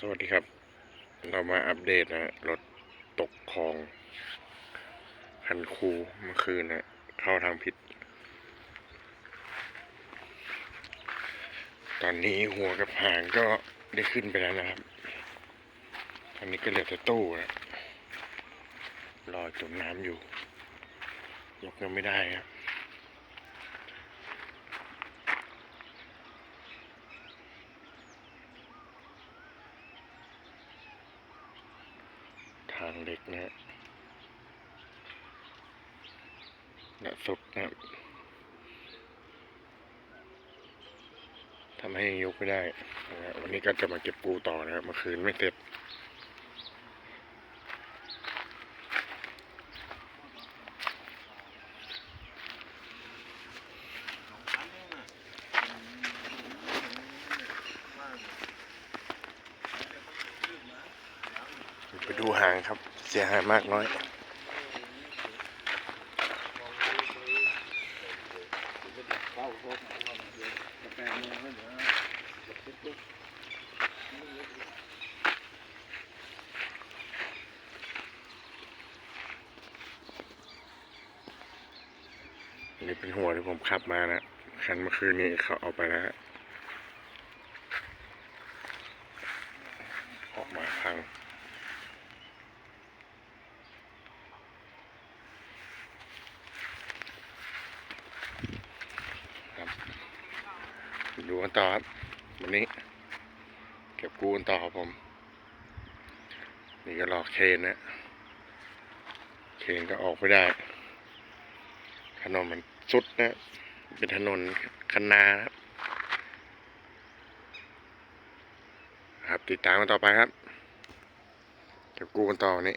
สวัสดีครับ เรามาอัปเดตนะรถตกคลองคันคูเมื่อคืนนะเข้าทางผิด ตอนนี้หัวกับหางก็ได้ขึ้นไปแล้วนะครับตอนนี้ก็เหลือแต่ตู้นะรอจมน้ำอยู่ ยกยังไม่ได้ครับางเล็กนะฮะและสุดนะทำให้ยกไม่ได้นะวันนี้ก็จะมาเก็บปูต่อนะครับเมื่อคืนไม่เสร็จไป ดูหางครับ เสียหายมากน้อย นี่เป็นหัวที่ผมขับมานะ คันเมื่อคืนนี้เขาเอาไปแล้วฮะออกมาพัง ครับ ดูกันต่อครับวันนี้ เก็บกูกันต่อครับผม นี่ก็รอเคนนะเคนก็ออกไม่ได้ถนนมันสุดนะ เป็นถนนคันนาครับครับติดตามกันต่อไปครับ เก็บกู้กันต่อวันนี้